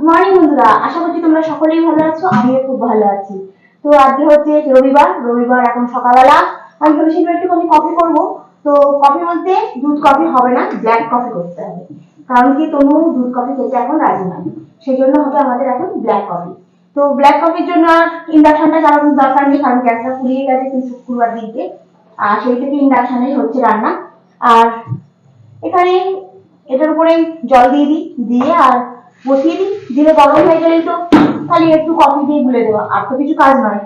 Good morning বন্ধুরা। আশা করছি তোমরা সকলেই ভালো আছো, আমিও খুব ভালো আছি। তো আজকে হচ্ছে রবিবার রবিবার এখন সকালবেলা। আমি ভেবেছিলাম একটুখানি কফি করব। তো কফি বলতে দুধ কফি হবে না ব্ল্যাক কফি করতে হবে। কারণ কি, তনু দুধ কফি খেতে এখন রাজি নয় সেই জন্য হবে আমাদের এখন ব্ল্যাক কফি তো ব্ল্যাক কফির জন্য আর ইন্ডাকশনটা চালানোর দরকার নেই, কারণ গ্যাসটা ফুরিয়ে গেছে কিন্তু শুক্রবার দিনকে। আর সেই থেকে ইন্ডাকশনে হচ্ছে রান্না। আর এখানে এটার উপরে জল দিয়ে দিই, দিয়ে আর বসিয়ে দিই, দিলে গরম হয়ে গেলেই তো। খালি একটু কফি দিয়ে গুলে দেওয়া, আর তো কিছু কাজ নয়।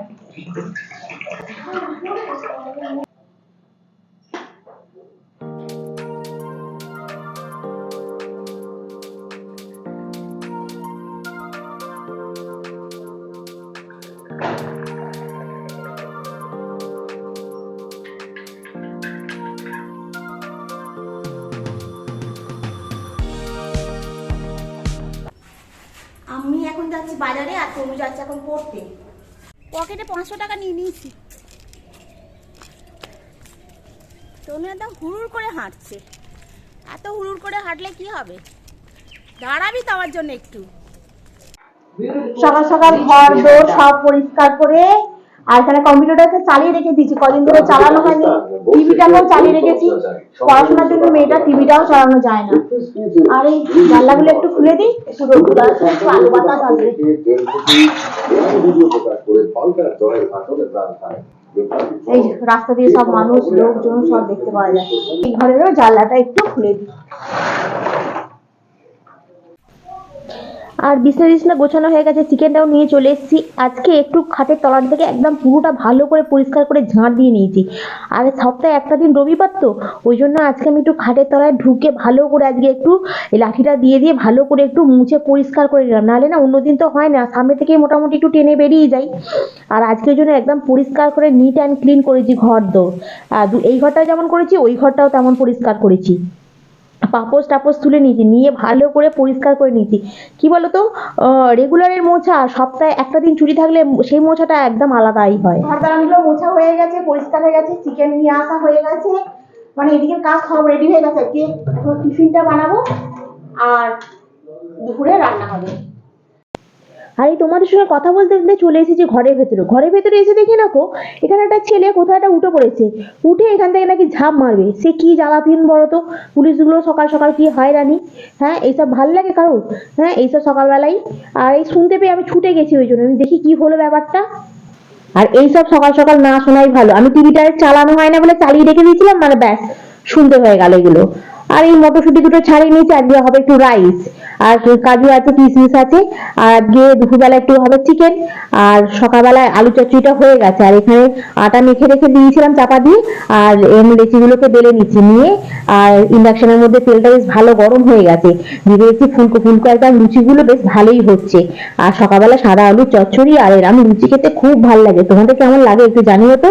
এখন বাজারে আর তনু যাচ্ছে এখন পড়তে। পকেটে পাঁচশো টাকা নিয়ে নিয়েছি। তনু একদম হুড়ুর করে হাঁটছে। এত হুড়ুর করে হাঁটলে কি হবে? দাঁড়াবি তো আমার জন্য একটু। সকাল সকাল ঘর দোর সব পরিষ্কার করে আর এখানে কম্পিউটারটা চালিয়ে রেখে দিয়েছি, কদিন ধরে চালানো হয়নি, টিভিটাকেও চালিয়ে রেখেছি, পড়াশোনার জন্য মেয়েটা টিভিটাও চালানো যায় না। আর এই জানলাগুলো একটু খুলে দিই একটু একটু আলো বাতাস এই রাস্তা দিয়ে সব মানুষ, লোকজন সব দেখতে পাওয়া যায়। এই ঘরেরও জানলাটা একটু খুলে দিই। আর বিছনা টিছনা গোছানো হয়ে গেছে, চিকেনটাও নিয়ে চলে এসেছি। আজকে একটু খাটের তলার থেকে একদম পুরোটা ভালো করে পরিষ্কার করে ঝাঁট দিয়ে নিয়েছি। আর সপ্তাহে একটা দিন রবিবার তো, ওই জন্য আজকে আমি একটু খাটের তলায় ঢুকে ভালো করে আজকে একটু লাঠিটা দিয়ে দিয়ে ভালো করে একটু মুছে পরিষ্কার করে নিলাম। নাহলে না অন্যদিন তো হয় না, সামনে থেকেই মোটামুটি একটু টেনে বেরিয়ে যাই। আর আজকের জন্য একদম পরিষ্কার করে নিট অ্যান্ড ক্লিন করেছি ঘর দোর। আর এই ঘরটা যেমন করেছি, ওই ঘরটাও তেমন পরিষ্কার করেছি। পাপোশ টাপোস তুলে নিয়েছি, নিয়ে ভালো করে পরিষ্কার করে নিয়েছি। কি বলতো? রেগুলারের মোছা, সপ্তাহে একটা দিন ছুটি থাকলে সেই মোছাটা একদম আলাদাই হয়। ঘর মোছা হয়ে গেছে, পরিষ্কার হয়ে গেছে চিকেন নিয়ে আসা হয়ে গেছে। মানে এদিকে কাজ সব রেডি হয়ে গেছে। এখন টিফিনটা বানাবো, আর দুপুরে রান্না হবে। আর এই তোমাদের সঙ্গে কথা বলতে বলতে চলে এসেছি ঘরের ভেতরে। ঘরের ভেতরে এসে দেখি নাকো এখানে একটা ছেলে কোথায় একটা উঠে পড়েছে। উঠে এখান থেকে নাকি ঝাঁপ মারবে। সে কি জ্বালাতিন বলো তো পুলিশগুলো সকাল সকাল কি হয়রানি হ্যাঁ এইসব ভালো লাগে কারোর? হ্যাঁ এইসব সকালবেলাই। আর এই শুনতে পেয়ে আমি ছুটে গেছি ওই জন্য। আমি দেখি কি হলো ব্যাপারটা। আর এইসব সকাল সকাল না শোনাই ভালো। আমি টিভিটা চালানো হয় না বলে চালিয়ে রেখে দিয়েছিলাম মানে ব্যাস, শুনতে হয়ে গেল এগুলো। আর এই মটরশুটি দুটো ছাড়িয়ে নিয়েছি, আজকে হবে একটু রাইস আর কাজু আছে কিশমিশ আছে, আর আজকে দুপুরবেলা একটু হবে চিকেন আর সকালবেলায় আলু চচ্চড়িটা হয়ে গেছে। আর এখানে আটা মেখে রেখে দিয়েছিলাম চাপা দিয়ে, আর এম লেচিগুলোকে বেলে নিচ্ছি নিয়ে, আর ইন্ডাকশনের মধ্যে তেলটা বেশ ভালো গরম হয়ে গেছে। দিয়ে দিয়েছি ফুলকো ফুলকো একদম লুচিগুলো বেশ ভালোই হচ্ছে। আর সকালবেলা সাদা আলু চচ্চড়ি আর এরম লুচি খেতে খুব ভালো লাগে। তোমাদের কেমন লাগে একটু জানিও তো?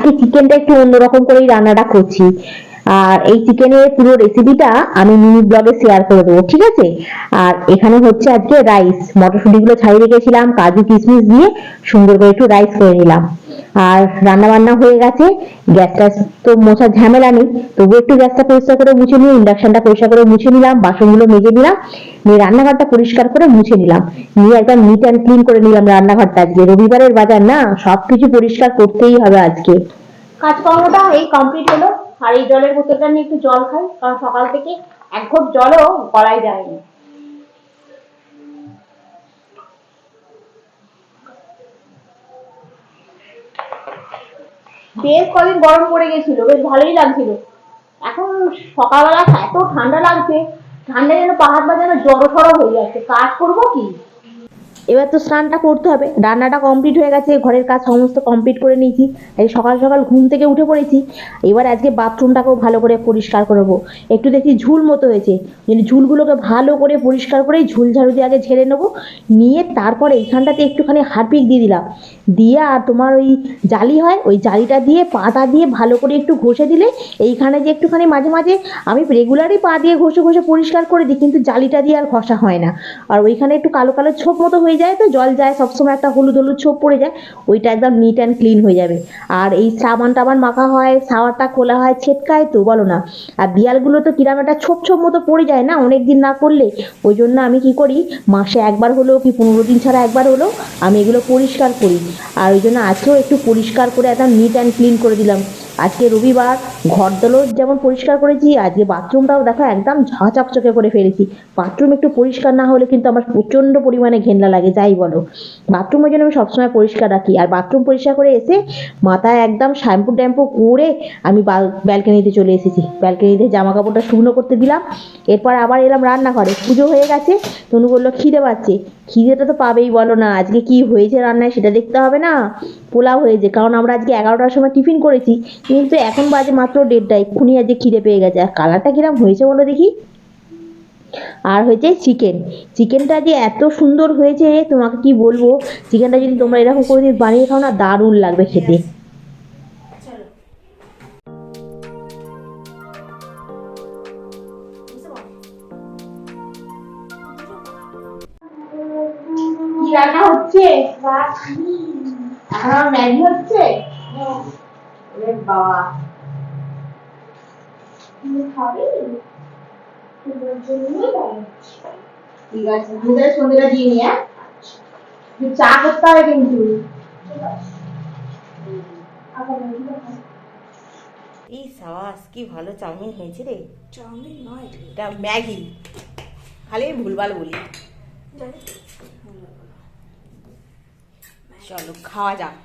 আজকে চিকেনটা একটু অন্যরকম করেই রান্নাটা করছি। আর এই চিকেনের পুরো রেসিপিটা আমি মিনি ব্লগে শেয়ার করে দেবো, ঠিক আছে? আর এখানে হচ্ছে আজকে রাইস মটরশুঁটিগুলো ছাড়িয়ে রেখেছিলাম, কাজু কিশমিশ দিয়ে সুন্দর করে একটু রাইস করে নিলাম। আর রান্না বান্না হয়ে গেছে। গ্যাসটা তো মোছার ঝামেলা নেই, তবু একটু গ্যাসটা পরিষ্কার করে মুছে নিয়ে ইন্ডাকশনটা পরিষ্কার করে মুছে নিলাম, বাসনগুলো মেজে নিলাম, নিয়ে রান্নাঘরটা পরিষ্কার করে মুছে নিলাম। নিয়ে একদম নিট অ্যান্ড ক্লিন করে নিলাম রান্নাঘরটা আজকে। রবিবারের বাজার না, সবকিছু পরিষ্কার করতেই হবে আজকে। কাজকর্মটা এই কমপ্লিট হলো। আর এই জলের বোতলটা নিয়ে একটু জল খাই, কারণ সকাল থেকে এক ঘট জলও গলায় যায়নি। বেশ কদিন গরম পড়ে গেছিল, বেশ ভালোই লাগছিল। এখন সকালবেলা এত ঠান্ডা লাগছে, ঠান্ডা যেন পাহাড় বা যেন জড়ো সড়ো হয়ে যাচ্ছে। কাজ করব কি? এবার তো স্নানটা করতে হবে। রান্নাটা কমপ্লিট হয়ে গেছে, ঘরের কাজ সমস্ত কমপ্লিট করে নিয়েছি। সকাল সকাল ঘুম থেকে উঠে পড়েছি। এবার আজকে বাথরুমটাকেও ভালো করে পরিষ্কার করব একটু দেখি ঝুল মতো হয়েছে। মানে ঝুলগুলোকে ভালো করে পরিষ্কার করে ঝুল ঝাড়ু দিয়ে আগে ঝেড়ে নেব, নিয়ে তারপরে এইখানটাতে একটুখানি হারপিক দিয়ে দিলাম। দিয়ে আর তোমার ওই জালি হয়, ওই জালিটা দিয়ে পাটা দিয়ে ভালো করে একটু ঘষে দিলে এইখানে যে একটুখানি মাঝে মাঝে আমি রেগুলারই পা দিয়ে ঘষে ঘষে পরিষ্কার করে দিই, কিন্তু জালিটা দিয়ে আর ঘষা হয় না। আর ওইখানে একটু কালো কালো ছোপ মতো হয়ে যায় তো, জল যায়, সবসময় একটা হলুদ হলুদ ছোপ পড়ে যায়, ওইটা একদম নিট অ্যান্ড ক্লিন হয়ে যাবে। আর এই সাবান টাবান মাখা হয় সাওয়ারটা খোলা হয়, ছেটকায় তো, বলো না। আর দেয়ালগুলো তো কিরাম একটা ছোপ ছোপ মতো পড়ে যায় না অনেক দিন না করলে ওই জন্য আমি কি করি, মাসে একবার হলেও কি পনেরো দিন ছাড়া একবার হলেও আমি এগুলো পরিষ্কার করি। আর ওই জন্য আজকেও একটু পরিষ্কার করে একদম নিট অ্যান্ড ক্লিন করে দিলাম। আজকে রবিবার, ঘর দোলও যেমন পরিষ্কার করেছি, আজকে বাথরুমটাও দেখো একদম ঝা চকচকে করে ফেলেছি। বাথরুম একটু পরিষ্কার না হলে কিন্তু আমার প্রচণ্ড পরিমাণে ঘেন্না লাগে, যাই বলো। বাথরুম ওই জন্য আমি সবসময় পরিষ্কার রাখি, আর বাথরুম পরিষ্কার করে এসে মাথায় একদম শ্যাম্পু ট্যাম্পু করে আমি ব্যালকানিতে চলে এসেছি। ব্যালকানিতে জামা কাপড়টা শুকনো করতে দিলাম, এরপর আবার এলাম রান্নাঘরে। পুজো হয়ে গেছে, তনু বলল, খিদে পাচ্ছে। খিদেটা তো পাবেই বলো না, আজকে কি হয়েছে রান্নায় সেটা দেখতে হবে না? পোলাও হয়েছে কারণ আমরা আজকে এগারোটার সময় টিফিন করেছি, কিন্তু এখন বাজে মাত্র দেড়টায় খুনি আজকে খিদে পেয়ে গেছে। আর কালারটা কিরম হয়েছে বলো দেখি? আর হয়েছে চিকেন। চিকেনটা যে এত সুন্দর হয়েছে, তোমাকে কি বলব? চিকেনটা যদি তোমরা এরকম করে বানিয়ে খাও না, দারুণ লাগবে খেতে। এখন আমার ম্যাগি হচ্ছে? ওরে বাবা। ঠিক আছে আমি সন্ধ্যেটা দিয়ে নি হ্যাঁ? চা করতে হবে কিন্তু। এই সাবাস কি ভালো চাউমিন হয়েছে রে। চাউমিন নয়। এটা ম্যাগি। খালি ভুলভাল বলি। চলো, খাওয়া যাক।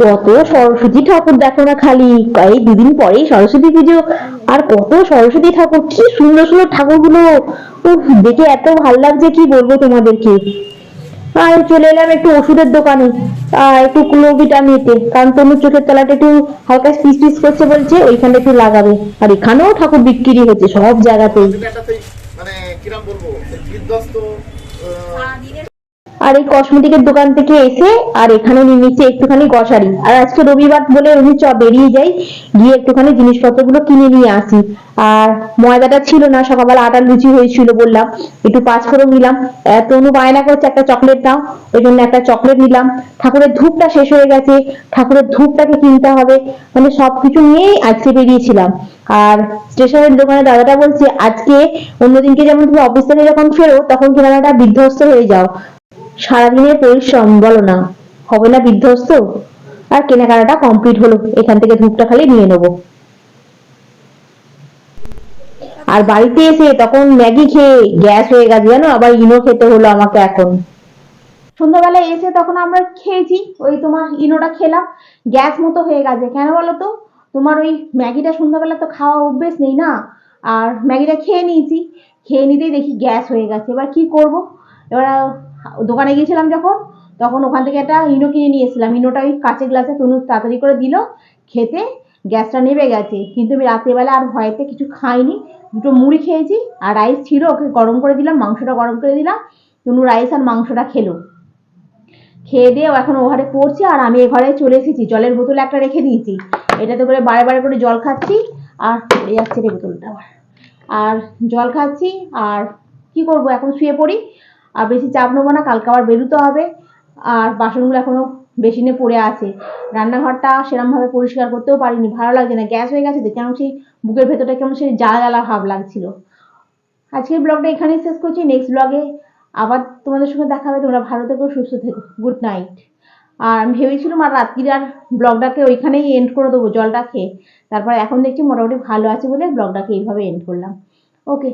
কত সরস্বতী ঠাকুর দেখো না খালি, এই দুদিন পরেই সরস্বতী পুজো। আর কত সরস্বতী ঠাকুর, কি সুন্দর সুন্দর ঠাকুরগুলো। উফ, দেখে এত ভালো লাগছে, কি বলব তোমাদেরকে? আর চলে এলাম একটু ওষুধের দোকানে একটু ক্লোভিটা নিতে। কারণ তনুর চোখের তলাটা একটু হালকা পিস পিস করছে বলছে ওইখানে একটু লাগাবে। আর এখানেও ঠাকুর বিক্রি হচ্ছে সব জায়গাতেই। মানে কিরম বলব বিধ্বস্ত আহ, আর এই কসমেটিকের দোকান থেকে এসে আর এখানে নিয়ে নিচ্ছে একটুখানি গ্রসারি আর আজকে রবিবার বলে আমি চ, বেরিয়ে যাই, গিয়ে একটুখানি জিনিসপত্রগুলো কিনে নিয়ে আসি। আর ময়দাটা ছিল না, সকালবেলা আটার লুচি হয়েছিল বললাম। একটু পাঁচ ফোড়ন নিলাম। এত অনু বায়না করছে, একটা চকলেট দাও। ওই জন্য একটা চকলেট নিলাম। ঠাকুরের ধূপটা শেষ হয়ে গেছে। ঠাকুরের ধূপটাকে কিনতে হবে। মানে সবকিছু নিয়েই আজকে বেরিয়েছিলাম। আর স্টেশনের দোকানে দাদাটা বলছে, আজকে অন্যদিনকে যেমন তুমি অফিস থেকে যখন ফেরো, তখন কিনা একটা বিধ্বস্ত হয়ে যাও। সারাদিনের পরিশ্রম, বলো না। হবে না বিধ্বস্ত? আর কেনাকাটাটা কমপ্লিট হলো। এখান থেকে ধূপটা খালি নিয়ে নেব। আর বাড়িতে এসে তখন ম্যাগি খেয়ে গ্যাস হয়ে গেছে জানো? আবার ইনো খেতে হলো আমাকে এখন। সন্ধ্যাবেলায় এসে তখন আমরা খেয়েছি। ওই তোমার ইনোটা খেলাম। গ্যাস মতো হয়ে গেছে। কেন বলো তো? তোমার ওই ম্যাগিটা সন্ধ্যাবেলা তো খাওয়া অভ্যেস নেই না? আর ম্যাগিটা খেয়ে নিয়েছি। খেয়ে নিতেই দেখি গ্যাস হয়ে গেছে। এবার কি করব? এবার দোকানে গিয়েছিলাম যখন, তখন ওখান থেকে একটা ইনো কিনে নিয়ে এসেছিলাম। ইনোটা ওই কাঁচের গ্লাসে তনু তাড়াতাড়ি করে দিল, খেতে গ্যাসটা নেমে গেছে। কিন্তু আমি রাত্রেবেলা আর ভয়েতে কিছু খাইনি। দুটো মুড়ি খেয়েছি আর রাইস ছিল, ওকে গরম করে দিলাম, মাংসটা গরম করে দিলাম। তনু রাইস আর মাংসটা খেলো। খেয়ে দিয়ে এখন ও ঘরে পড়ছে আর আমি এ ঘরে চলে এসেছি। জলের বোতল একটা রেখে দিয়েছি। এটাতে করে বারে বারে করে জল খাচ্ছি আর পড়ে যাচ্ছে রে বোতলটা আবার। আর জল খাচ্ছি আর কি করব? এখন শুয়ে পড়ি। আর বেশি চাপ নেব না, কালকে আবার বেরোতে হবে। আর বাসনগুলো এখনও বেসিনে পড়ে আছে। রান্নাঘরটা সেরমভাবে পরিষ্কার করতেও পারিনি, ভালো লাগছে না, গ্যাস হয়ে গেছে তো কেমন সেই বুকের ভেতরটা কেমন সেই জ্বালা জ্বালা ভাব লাগছিল। আজকের ব্লগটা এখানেই শেষ করছি নেক্সট ব্লগে আবার তোমাদের সঙ্গে দেখা হবে। তোমরা ভালো থেকো, সুস্থ থেকো গুড নাইট আর আমি ভেবেছিলাম আর রাত্রির আর ব্লগটাকে ওইখানেই এন্ড করে দেবো, জলটা খেয়ে। তারপর এখন দেখছি মোটামুটি ভালো আছে বলে ব্লগটাকে এইভাবে এন্ড করলাম। ওকে